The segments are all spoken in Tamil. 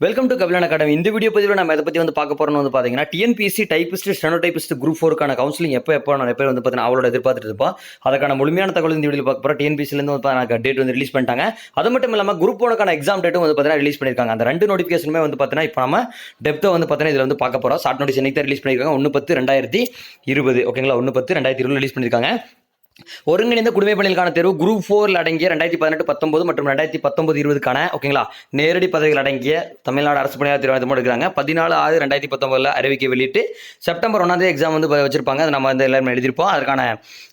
வெல்கம் டு கபிலன் அகாடமி இந்த வீடியோ பதிவில் நம்ம இதை பற்றி வந்து பார்க்க போகிறோம்னு வந்து பார்த்தீங்கன்னா TNPSC typist steno typist group ஃபோருக்கான counselling எப்போ எப்போ நிறைய பேர் வந்து பார்த்தீங்கன்னா அவளோட எதிர்பார்த்துட்டு இருப்போம். அதுக்கான முழுமையான தகவல் இந்த வீடியோ பார்க்க போகிறோம் டிஎன்பிஎஸ்சிலேருந்து வந்து பார்த்தீங்கன்னா டேட் வந்து ரிலீஸ் பண்ணிட்டாங்க. அது மட்டும் இல்லாமல் குரூப் ஒனுக்கான எக்ஸாம் டேட்டும் வந்து பார்த்தீங்கன்னா ரிலீஸ் பண்ணியிருக்காங்க அந்த ரெண்டு நோட்டிஃபிகேஷனுமே வந்து பார்த்தீங்கன்னா இப்போ நம்ம டெப்த்தை வந்து பார்த்தீங்கன்னா இதில் வந்து பார்க்க போகிறோம் ஷார்ட் நோட்டீஸ் என்னைக்கு ரிலீஸ் பண்ணியிருக்காங்க ஒன்று பத்து ரெண்டாயிரத்தி இருபது. ஓகேங்களா ஒன்று பத்து ரெண்டாயிரத்தி இருபது ரிலீஸ் பண்ணியிருக்காங்க ஒருங்கிணைந்த குடிமை பணிகளுக்கான தேர்வு குரூப் ஃபோரில் அடங்கிய ரெண்டாயிரத்தி பதினெட்டு பத்தொன்பது மற்றும் ரெண்டாயிரத்தி பத்தொன்பது இருபதுக்கான ஓகேங்களா? நேரடி பதவிகள் அடங்கிய தமிழ்நாடு அரசு பணியாளர் தேர்வாணத்தை எடுக்கிறாங்க பதினாலு ஆறு ரெண்டாயிரத்தி பத்தொன்பதில் அறிவிக்கை வெளியிட்டு செப்டம்பர் ஒன்றாந்தே எக்ஸாம் வந்து வச்சிருப்பாங்க. அதை நம்ம வந்து எல்லாருமே எழுதியிருப்போம். அதற்கான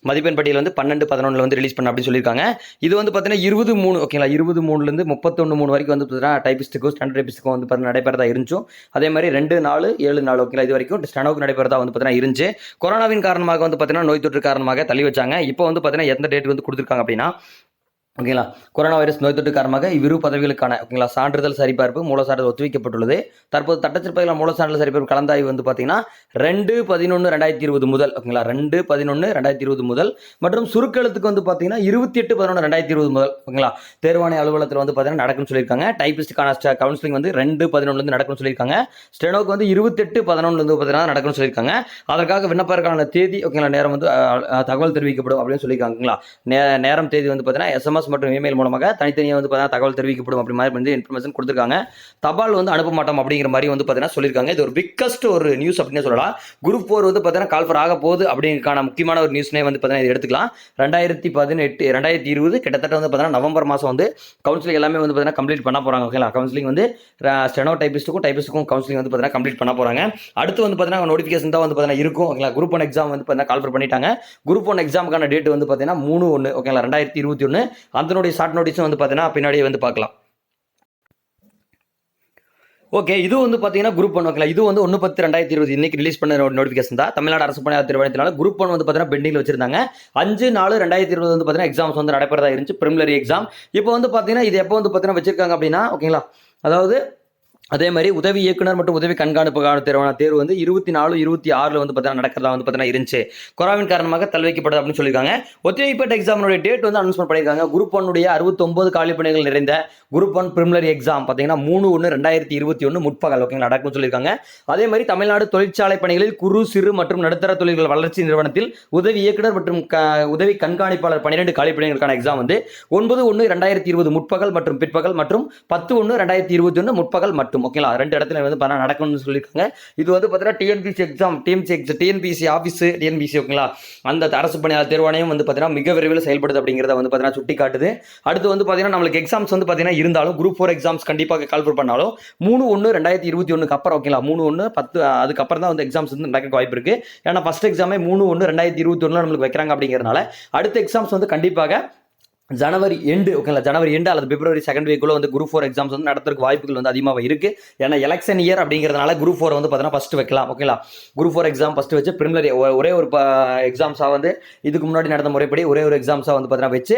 மதிப்பெண் பட்டியல் வந்து பன்னெண்டு பதினொன்றில் வந்து ரிலீஸ் பண்ண அப்படின்னு சொல்லியிருக்காங்க. இது வந்து பார்த்தீங்கன்னா இருபது மூணு ஓகேங்களா? இருபது மூணுலேருந்து முப்பத்தொன்று மூணு வரைக்கும் வந்து பார்த்தீங்கன்னா டைபிஸ்ட்டுக்கும் ஸ்டாண்டர்ட் டைபிஸ்ட்டுக்கும் வந்து பார்த்தீங்கன்னா நடைபெறதா இருந்துச்சும் அதே மாதிரி ரெண்டு நாலு ஏழு நாள் ஓகேங்களா? இது வரைக்கும் ஸ்டெனோக்கு நடைபெறதா வந்து பார்த்தீங்கன்னா இருந்துச்சு. கொரோனாவின் காரணமாக வந்து பார்த்தீங்கன்னா நோய் தொற்று காரணமாக தள்ளி வச்சாங்க. இப்போ வந்து பார்த்தீங்கன்னா எந்த டேட் வந்து கொடுத்துருக்காங்க அப்படின்னா ஓகேங்களா? கொரோனா வைரஸ் நோய் தொற்று காரணமாக இவ்விரு பதவிகளுக்கான ஓகேங்களா சான்றிதழ் சரிபார்ப்பு மூல சான்றிதழ் ஒத்திவைக்கப்பட்டுள்ளது. தற்போது தட்டச்சிற்பதில் மூல சான்றிதழ் சரிபார்ப்பு கலந்தாய்வு வந்து பார்த்தீங்கன்னா ரெண்டு பதினொன்று ரெண்டாயிரத்தி இருபது முதல் ஓகேங்களா ரெண்டு பதினொன்று ரெண்டாயிரத்தி இருபது முதல் மற்றும் சுருக்கெழுத்துக்கு வந்து பார்த்தீங்கன்னா இருபத்தி எட்டு பதினொன்று ரெண்டாயிரத்தி இருபது முதல் ஓகேங்களா தேர்வாணை அலுவலகத்தில் வந்து பார்த்தீங்கன்னா நடக்கும்னு சொல்லியிருக்காங்க. டைபிஸ்டுக்கான கவுன்சிலிங் வந்து ரெண்டு பதினொன்றுலேருந்து நடக்கும்னு சொல்லியிருக்காங்க. ஸ்டெனோக்கு வந்து இருபத்தெட்டு பதினொன்றுலேருந்து பார்த்தீங்கன்னா நடக்கும்னு சொல்லியிருக்காங்க. அதற்காக விண்ணப்பதற்கான தேதி ஓகேங்களா நேரம் வந்து தகவல் தெரிவிக்கப்படும் அப்படின்னு சொல்லியிருக்காங்களா நே நேரம் தேதி வந்து பார்த்தீங்கன்னா எஸ்எம்எஸ் மற்றும் இமெயில் மூலமாக தனித்தனியாக வந்து பார்த்தீங்கன்னா தகவல் தெரிவிக்கப்படும் அப்படி மாதிரி வந்து இன்ஃபர்மேஷன் கொடுத்துருக்காங்க தபால் வந்து அனுப்ப மாட்டோம் அப்படிங்கிற மாதிரி வந்து பார்த்தீங்கன்னா சொல்லியிருக்காங்க இது ஒரு பிக்கஸ்ட் ஒரு நியூஸ் அப்படின்னு சொல்லலாம் குரூப் ஃபோர் வந்து பார்த்தீங்கன்னா கால்ஃபர் ஆக போகுது அப்படிங்கிறக்கான முக்கியமான ஒரு நியூஸ்னே வந்து பார்த்தீங்கன்னா இது எடுத்துக்கலாம் ரெண்டாயிரத்தி பதினெட்டு ரெண்டாயிரத்தி இருபது கிட்டத்தட்ட வந்து பார்த்தீங்கன்னா நவம்பர் மாதம் வந்து கவுன்சிலிங் எல்லாமே வந்து பார்த்தீங்கன்னா கம்ப்ளீட் பண்ண போகிறாங்க ஓகேங்களா கவுன்சிலிங் வந்து ஸ்டெனோ டைபிஸ்ட்டுக்கும் டைபிஸ்ட்டுக்கும் கவுன்சிலிங் வந்து பார்த்தீங்கன்னா கம்ப்ளீட் பண்ண போகிறாங்க அடுத்து வந்து பார்த்தீங்கன்னா நோட்டிஃபிகேஷன் தான் வந்து பார்த்தீங்கன்னா இருக்கும் ஓகேங்களா குரூப் ஒன் எக்ஸாம் வந்து பார்த்தீங்கன்னா கால்ஃபர் பண்ணிட்டாங்க குரூப் ஒன் எக்ஸாமுக்கான டேட் வந்து பார்த்தீங்கன்னா மூணு ஒன்று ஓகேங்களா ரெண்டாயிரத்தி இருபத்தி ஒன்று அதனுடைய ஷார்ட் நோட்டீஸும் வந்து பார்த்தீங்கன்னா பின்னாடியே வந்து பார்க்கலாம். ஓகே இது வந்து பார்த்தீங்கன்னா குரூப் ஒன் ஓகே இது வந்து ஒன்று பத்து ரெண்டாயிரத்தி இருபது இன்னைக்கு ரிலீஸ் பண்ண நோட்டிஃபிகேஷன் தான். தமிழ்நாடு அரசு பணியாளர் திருவனத்தினால குரூப் ஒன் வந்து பார்த்தீங்கன்னா பெண்டிங்கில் வச்சிருந்தாங்க. அஞ்சு நாலு ரெண்டாயிரத்தி இருபது வந்து பார்த்தீங்கன்னா எக்ஸாம்ஸ் வந்து நடைபெறதா இருந்துச்சு பிரிமிலரி எக்ஸாம் இப்போ வந்து பார்த்தீங்கன்னா இது எப்போ வந்து பார்த்தீங்கன்னா வச்சிருக்காங்க அப்படின்னா ஓகேங்களா? அதாவது அதே மாதிரி உதவி இயக்குனர் மற்றும் உதவி கண்காணிப்புக்கான தேர்வான தேர்வு வந்து இருபத்தி நாலு இருபத்தி ஆறில் வந்து பார்த்தீங்கன்னா நடக்கிறதா வந்து பார்த்தீங்கன்னா இருந்துச்சு. கொரோனாவின் காரணமாக தள்ளி வைக்கப்படுது அப்படின்னு சொல்லியிருக்காங்க. ஒத்திவைப்பட்ட எக்ஸாமினுடைய டேட் வந்து அனௌன்ஸ்மெண்ட் பண்ணியிருக்காங்க. குரூப் ஒன்னுடைய அறுபத்தொம்பது காலி பணிகள் நிறைந்த குரூப் ஒன் பிரிமிலரி எக்ஸாம் பார்த்தீங்கன்னா மூணு ஒன்று ரெண்டாயிரத்தி இருபத்தி ஒன்று முற்பகல் ஓகேங்களா நடக்கும்னு சொல்லியிருக்காங்க. அதே மாதிரி தமிழ்நாடு தொழிற்சாலை பணிகளில் குறு சிறு மற்றும் நடுத்தர தொழில்கள் வளர்ச்சி நிறுவனத்தில் உதவி இயக்குனர் மற்றும் க உதவி கண்காணிப்பாளர் பன்னிரெண்டு காலி பணிகளுக்கான எக்ஸாம் வந்து ஒன்பது ஒன்று ரெண்டாயிரத்தி இருபது முற்பகல் மற்றும் பிற்பகல் மற்றும் பத்து ஒன்று ரெண்டாயிரத்தி இருபத்தி ஒன்று முற்பகல் மட்டும் ஓகேங்களா ரெண்டு இடத்துல வந்து பண்ண நடக்கணும்னு சொல்லியிருக்காங்க. இது வந்து பார்த்தீங்கன்னா TNPC exam TMC TNPC office TNPC ஓகேங்களா அந்த அரசு பணியாளர் தேர்வாணையம் வந்து பார்த்தீங்கன்னா மிக விரைவில் செயல்படுது அப்படிங்கிறத வந்து பார்த்தீங்கன்னா சுட்டி காட்டுது அடுத்து வந்து பார்த்தீங்கன்னா நம்மளுக்கு எக்ஸாம்ஸ் வந்து பார்த்தீங்கன்னா இருந்தாலும் குரூப் ஃபோர் எக்ஸாம்ஸ் கண்டிப்பாக கால்ஃபர் பண்ணாலும் மூணு ஒன்று ரெண்டாயிரத்தி இருபத்தி ஒன்றுக்கு அப்புறம் ஓகேங்களா மூணு ஒன்று பத்து அதுக்கப்புறம் தான் வந்து எக்ஸாம்ஸ் வந்து நடக்க வாய்ப்பு இருக்குது ஏன்னா ஃபஸ்ட் எக்ஸாமே மூணு ஒன்று ரெண்டாயிரத்தி இருபத்தி ஒன்றில் நம்மளுக்கு வைக்கிறாங்க அப்படிங்கிறதுனால அடுத்த எக்ஸாம்ஸ் வந்து கண்டிப்பாக ஜனவரி எண்டு ஓகேங்களா ஜனவரி எண்டு அல்லது பிப்ரவரி செகண்ட் வீக்குள்ள வந்து குரூப் ஃபோர் எக்ஸாம்ஸ் வந்து நடத்துறதுக்கு வாய்ப்புகள் வந்து அதிகமாக இருக்கு. ஏன்னா எலெக்ஷன் இயர் அப்படிங்கிறதுனால குரூப் ஃபோர் வந்து பார்த்தீங்கன்னா ஃபஸ்ட்டு வைக்கலாம் ஓகேங்களா குரூப் ஃபோர் எக்ஸாம் ஃபஸ்ட்டு வச்சு பிரிமிலரி ஒரே ஒரு எக்ஸாம்ஸாக வந்து இதுக்கு முன்னாடி நடந்த முறைப்படி ஒரே ஒரு எக்ஸாம்ஸாக வந்து பார்த்தீங்கன்னா வச்சு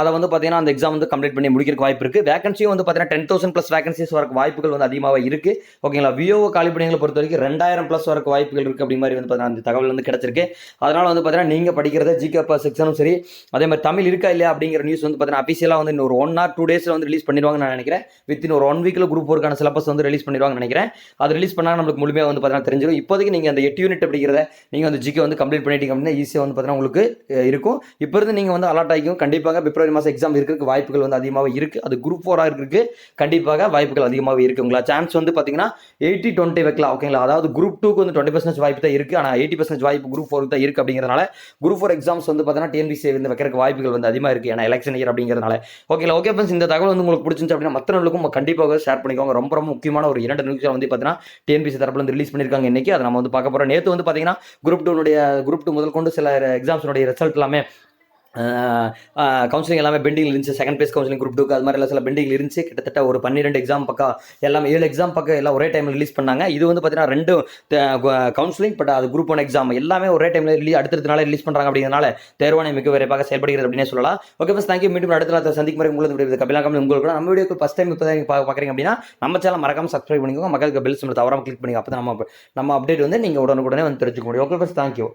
அதை வந்து பார்த்தீங்கன்னா அந்த எக்ஸாம் வந்து கம்ப்ளீட் பண்ணி முடிக்கிறதுக்கு வாய்ப்பு இருக்குது வேகன்சியும் வந்து பார்த்தீங்கன்னா டென் தௌசண்ட் ப்ளஸ் வேகன்சிஸ் வரக்கு வாய்ப்புகள் வந்து அதிகமாக இருக்குது ஓகேங்களா விஓ காலிப்பணிகளை பொறுத்த வரைக்கும் ரெண்டாயிரம் ப்ளஸ் வரக்கு வாய்ப்புகள் இருக்குது அப்படி மாதிரி வந்து பார்த்தீங்கன்னா அந்த தகவல் வந்து கிடச்சிருக்கு. அதனால் வந்து பார்த்தீங்கன்னா நீங்கள் படிக்கிறத ஜிகே செக்ஷனும் சரி அதே மாதிரி தமிழ் இருக்கா இல்லையா அப்படிங்கிற நியூஸ் வந்து பார்த்தீங்கன்னா அஃபிஷியலாக வந்து இன்னொரு ஒன் ஆர் டூ டேஸில் வந்து ரிலீஸ் பண்ணிடுவாங்கன்னு நான் நினைக்கிறேன். வித்தின் ஒரு ஒன் வீக்கில் குரூப் ஒர்க்கான சிலபஸ் வந்து ரிலீஸ் பண்ணிடுவாங்கன்னு நினைக்கிறேன். அது ரிலீஸ் பண்ணால் நம்மளுக்கு முழுமையாக வந்து பார்த்தீங்கன்னா தெரிஞ்சிடும் இப்போதைக்கு நீங்கள் அந்த எட்டு யூனிட் அப்படிங்கிறத நீங்கள் வந்து ஜிகே வந்து கம்ப்ளீட் பண்ணிட்டீங்க அப்படின்னா ஈஸியாக வந்து பார்த்தீங்கன்னா உங்களுக்கு இருக்கும். இப்போ இருந்து நீங்கள் வந்து அலர்ட் ஆகிக்கும் கண்டிப்பாக பிப்ரவரி மாதம் எக்ஸாம் இருக்கிறதுக்கு வாய்ப்புகள் வந்து அதிகமாக இருக்குது அது குரூப் ஃபோராக இருக்கிறதுக்கு கண்டிப்பாக வாய்ப்புகள் அதிகமாக இருக்குது உங்களா சான்ஸ் வந்து பார்த்தீங்கன்னா எயிட்டி டுவெண்ட்டி வைக்கலாம் ஓகேங்களா அதாவது குரூப் டூக்கு வந்து டுவெண்ட்டி பர்சன்ட் வாய்ப்பு தான் இருக்குது ஆனால் எயிட்டி பர்சன்ட் வாய்ப்பு குரூப் ஃபோருக்கு தான் இருக்குது அப்படிங்கிறதுனால குரூப் ஃபோர் எக்ஸாம்ஸ் வந்து பார்த்தீங்கன்னா டிஎன்பிசி வந்து வைக்கிறதுக்கு வாய்ப்புகள் வந்து அதிகமாக இருக்குது ஏன்னா எலெக்ஷன் இயர் அப்படிங்கிறதுனால. ஓகே ஓகே ஃப்ரெண்ட்ஸ் இந்த தகவல் வந்து உங்களுக்கு பிடிச்சிருந்துச்சு அப்படின்னா மற்றவர்களுக்கும் கண்டிப்பாக ஷேர் பண்ணிக்கோங்க. ரொம்ப ரொம்ப முக்கியமான ஒரு இரண்டு நிமிஷம் வந்து பார்த்தீங்கன்னா டிஎன்பிசி தரப்புல வந்து ரிலீஸ் பண்ணியிருக்காங்க இன்னைக்கு. அதை நம்ம வந்து பார்க்க போகிறோம் நேற்று வந்து பார்த்தீங்கன்னா குரூப் டூனுடைய குரூப் டூ முதல் கொண்டு சில எக்ஸாம்ஸுடைய ரிசல்ட் எல்லாமே கவுன்சிலிங் எல்லாமே பெண்டிங் இருந்துச்சு. செகண்ட் பேஸ் கவுன்சிலிங் குரூப் டூக்கு அது மாதிரி எல்லாம் சில பெண்டிங் இருந்துச்சு. கிட்டத்தட்ட ஒரு பன்னிரெண்டு எக்ஸாம் பக்கம் எல்லாமே ஏழு எக்ஸாம் பக்கம் எல்லாம் ஒரே டைமில் ரிலீஸ் பண்ணாங்க. இது வந்து பார்த்தீங்கன்னா ரெண்டு கவுன்சிலிங் பட் அது குரூப் ஒன் எக்ஸாம் எல்லாமே ஒரே டைமில் ரிலீஸ் அடுத்தடுத்த நாளே ரிலீஸ் பண்ணுறாங்க அப்படிங்கிறனால தேர்வானை மிக விரைவாக செயல்படுகிறது அப்படின்னே சொல்லலாம். ஓகே ஃபஸ்ட் தேங்க்யூ மீண்டும் அடுத்த நாள் சந்திக்கும் வரை உங்களுக்கு கபிலா கம்பெனி உங்களுக்கு கூட நம்ம வீடியோக்கு ஃபஸ்ட் டைம் இப்போ தான் பார்க்குறீங்க அப்படின்னா நம்ம சேனல் மறக்காம சப்ஸ்கிரைப் பண்ணிக்கோங்க. மக்களுக்கு பெல் சிம்பிள் தவறாமல் கிளிக் பண்ணி அப்போ தான் நம்ம நம்ம அப்டேட் வந்து நீங்கள் உடனுக்குடனே வந்து தெரிஞ்சுக்க முடியும். Okay first thank you